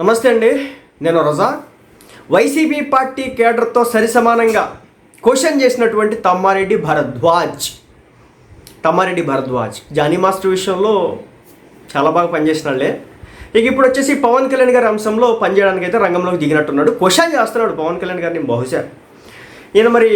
నమస్తే అండి నేను రజా. వైసీపీ పార్టీ కేడర్తో సరిసమానంగా క్వశ్చన్ చేసినటువంటి తమ్మారెడ్డి భరద్వాజ్. తమ్మారెడ్డి భరద్వాజ్ జానీ మాస్టర్ విషయంలో చాలా బాగా పనిచేసినాళ్ళే ఇక ఇప్పుడు వచ్చేసి పవన్ కళ్యాణ్ గారి అంశంలో పనిచేయడానికి అయితే రంగంలోకి దిగినట్టున్నాడు. క్వశ్చన్ చేస్తున్నాడు పవన్ కళ్యాణ్ గారిని బహుశా. ఈయన మరి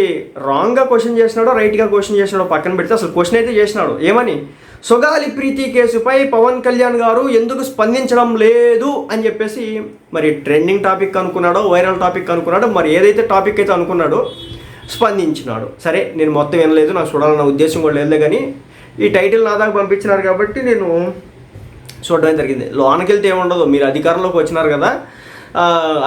రాంగ్గా క్వశ్చన్ చేసినాడో రైట్గా క్వశ్చన్ చేసినాడో పక్కన పెడితే అసలు క్వశ్చన్ అయితే చేసినాడు. ఏమని? సొగాలి ప్రీతి కేసుపై పవన్ కళ్యాణ్ గారు ఎందుకు స్పందించడం లేదు? అని చెప్పేసి మరి ట్రెండింగ్ టాపిక్ అనుకున్నాడో వైరల్ టాపిక్ అనుకున్నాడో మరి ఏదైతే టాపిక్ అయితే అనుకున్నాడో స్పందించినాడు. సరే నేను మొత్తం వినలేదు నాకు చూడాలన్న ఉద్దేశం కూడా లేదు కానీ ఈ టైటిల్ నా దాకా పంపించినారు కాబట్టి నేను చూడడం జరిగింది. లోనకెళ్తే ఏముండదు మీరు అధికారంలోకి వచ్చినారు కదా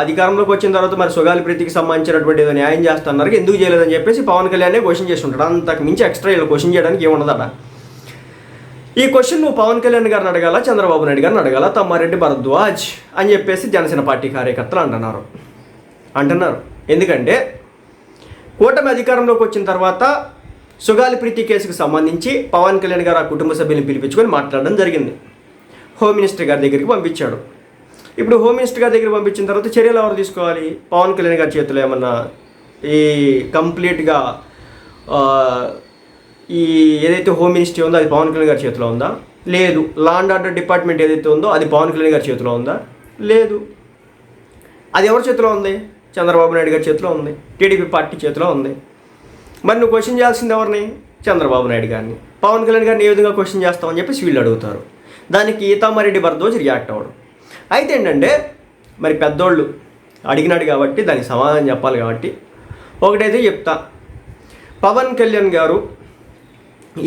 అధికారంలోకి వచ్చిన తర్వాత మరి సుగాలి ప్రీతికి సంబంధించినటువంటి ఏదో న్యాయం చేస్తున్నారు. ఎందుకు చేయలేదని చెప్పేసి పవన్ కళ్యాణ్ క్వశ్చన్ చేసి ఉంటాడు అంతకు మించి ఎక్స్ట్రా ఇలా క్వశ్చన్ చేయడానికి ఏముండదట? ఈ క్వశ్చన్ నువ్వు పవన్ కళ్యాణ్ గారిని అడగాల చంద్రబాబు నాయుడు గారిని అడగాల తమ్మారెడ్డి భరద్వాజ్ అని చెప్పేసి జనసేన పార్టీ కార్యకర్తలు అంటున్నారు. అంటున్నారు. ఎందుకంటే కూటమి అధికారంలోకి వచ్చిన తర్వాత సుగాలి ప్రీతి కేసుకు సంబంధించి పవన్ కళ్యాణ్ గారు ఆ కుటుంబ సభ్యులను పిలిపించుకొని మాట్లాడడం జరిగింది. హోమ్ మినిస్టర్ గారి దగ్గరికి పంపించాడు. ఇప్పుడు హోమ్ మినిస్టర్ గారి దగ్గర పంపించిన తర్వాత చర్యలు ఎవరు తీసుకోవాలి? పవన్ కళ్యాణ్ గారి చేతిలో ఏమన్నా ఈ కంప్లీట్గా ఈ ఏదైతే హోమ్ మినిస్ట్రీ ఉందో అది పవన్ కళ్యాణ్ గారి చేతిలో ఉందా? లేదు. లా అండ్ ఆర్డర్ డిపార్ట్మెంట్ ఏదైతే ఉందో అది పవన్ కళ్యాణ్ గారి చేతిలో ఉందా? లేదు. అది ఎవరి చేతిలో ఉంది? చంద్రబాబు నాయుడు గారి చేతిలో ఉంది. టీడీపీ పార్టీ చేతిలో ఉంది. మరి నువ్వు క్వశ్చన్ చేయాల్సింది ఎవరిని? చంద్రబాబు నాయుడు గారిని. పవన్ కళ్యాణ్ గారిని ఏ విధంగా క్వశ్చన్ చేస్తామని చెప్పేసి వీళ్ళు అడుగుతారు. దానికి ఈతామారెడ్డి భరద్వాజ్ రియాక్ట్ అవ్వడం. అయితే ఏంటంటే మరి పెద్దోళ్ళు అడిగినాడు కాబట్టి దానికి సమాధానం చెప్పాలి కాబట్టి ఒకటైతే చెప్తా. పవన్ కళ్యాణ్ గారు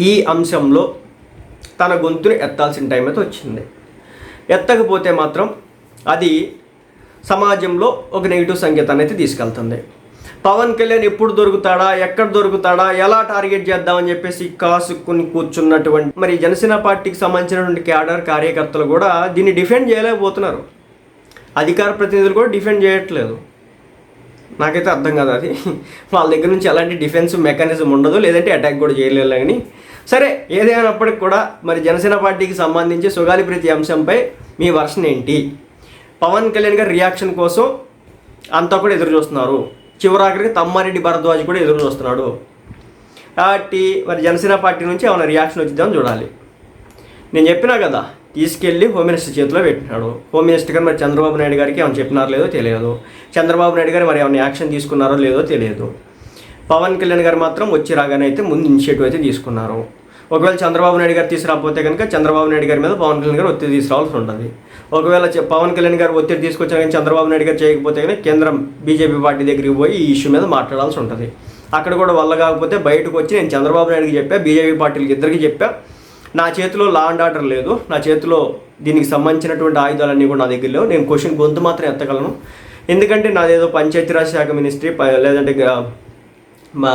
ఈ అంశంలో తన గొంతుని ఎత్తాల్సిన టైం అయితే వచ్చింది. ఎత్తకపోతే మాత్రం అది సమాజంలో ఒక నెగిటివ్ సంకేతాన్ని అయితే తీసుకెళ్తుంది. పవన్ కళ్యాణ్ ఎప్పుడు దొరుకుతాడా? ఎక్కడ దొరుకుతాడా? ఎలా టార్గెట్ చేద్దామని చెప్పేసి కాసుకుని కూర్చున్నటువంటి మరి జనసేన పార్టీకి సంబంధించినటువంటి క్యాడర్ కార్యకర్తలు కూడా దీన్ని డిఫెండ్ చేయలేకపోతున్నారు. అధికార ప్రతినిధులు కూడా డిఫెండ్ చేయట్లేదు. నాకైతే అర్థం కాదు అది. వాళ్ళ దగ్గర నుంచి ఎలాంటి డిఫెన్స్ మెకానిజం ఉండదు లేదంటే అటాక్ కూడా చేయలేదు కానీ. సరే ఏదైనప్పటికి కూడా మరి జనసేన పార్టీకి సంబంధించి సుగాలి ప్రీతి అంశంపై మీ వర్షన్ ఏంటి? పవన్ కళ్యాణ్ గారి రియాక్షన్ కోసం అంతా కూడా ఎదురు చూస్తున్నారు. చివరాఖరికి తమ్మారెడ్డి భరద్వాజ్ కూడా ఎదురు చూస్తున్నాడు. కాబట్టి మరి జనసేన పార్టీ నుంచి ఏమైనా రియాక్షన్ వచ్చిద్దామని చూడాలి. నేను చెప్పినా కదా తీసుకెళ్ళి హోమ్ మినిస్టర్ చేతిలో పెట్టినాడు. హోమ్ మినిస్టర్ గారు మరి చంద్రబాబు నాయుడు గారికి ఏమైనా చెప్పినారో లేదో తెలియదు. చంద్రబాబు నాయుడు గారు మరి ఏమైనా యాక్షన్ తీసుకున్నారో లేదో తెలియదు. పవన్ కళ్యాణ్ గారు మాత్రం వచ్చి రాగానే అయితే ముందు ఇనిషియేటివ్ అయితే తీసుకున్నారు. ఒకవేళ చంద్రబాబు నాయుడు గారు తీసుకురాకపోతే కనుక చంద్రబాబు నాయుడు గారి మీద పవన్ కళ్యాణ్ గారు ఒత్తిడి తీసుకురావాల్సి ఉంటుంది. ఒకవేళ పవన్ కళ్యాణ్ గారు ఒత్తిడి తీసుకొచ్చిన కానీ చంద్రబాబు నాయుడు గారు చేయకపోతే కనుక కేంద్రం బీజేపీ పార్టీ దగ్గరికి పోయి ఈ ఇష్యూ మీద మాట్లాడాల్సి ఉంటుంది. అక్కడ కూడా వల్ల కాకపోతే బయటకు వచ్చి నేను చంద్రబాబు నాయుడుకి చెప్పా బీజేపీ పార్టీలకి ఇద్దరికి చెప్పా. నా చేతిలో లా అండ్ ఆర్డర్ లేదు. నా చేతిలో దీనికి సంబంధించినటువంటి ఆయుధాలన్నీ కూడా నా దగ్గర లేవు. నేను క్వశ్చన్ గొంతు మాత్రం ఎత్తగలను. ఎందుకంటే నాదేదో పంచాయతీరాజ్ శాఖ మినిస్ట్రీ లేదంటే మా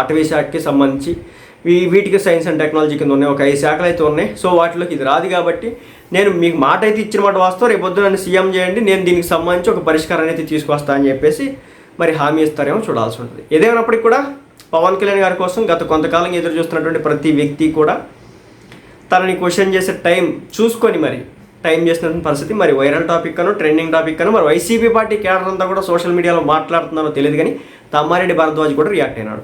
అటవీ శాఖకి సంబంధించి వీటికి సైన్స్ అండ్ టెక్నాలజీ కింద ఉన్నాయి. ఒక ఐదు శాఖలు అయితే ఉన్నాయి. సో వాటిలోకి ఇది రాదు కాబట్టి నేను మీకు మాట అయితే ఇచ్చిన మాట వాస్తవం. రేపు పొద్దున నన్ను సీఎం చేయండి. నేను దీనికి సంబంధించి ఒక పరిష్కారాన్ని అయితే తీసుకొస్తా అని చెప్పేసి మరి హామీ ఇస్తారేమో చూడాల్సి ఉంటుంది. ఏదేమైనప్పటికీ కూడా పవన్ కళ్యాణ్ గారి కోసం గత కొంతకాలం ఎదురు చూస్తున్నటువంటి ప్రతి వ్యక్తి కూడా తనని క్వశ్చన్ చేసే టైం చూసుకొని మరి టైం చేసిన పరిస్థితి. మరి వైరల్ టాపిక్ అను ట్రెండింగ్ టాపిక్ అను మరి వైసీపీ పార్టీ కేడర్ అంతా కూడా సోషల్ మీడియాలో మాట్లాడుతున్నారో తెలియదు కానీ తమ్మారెడ్డి భరద్వాజ్ కూడా రియాక్ట్ అయినాడు.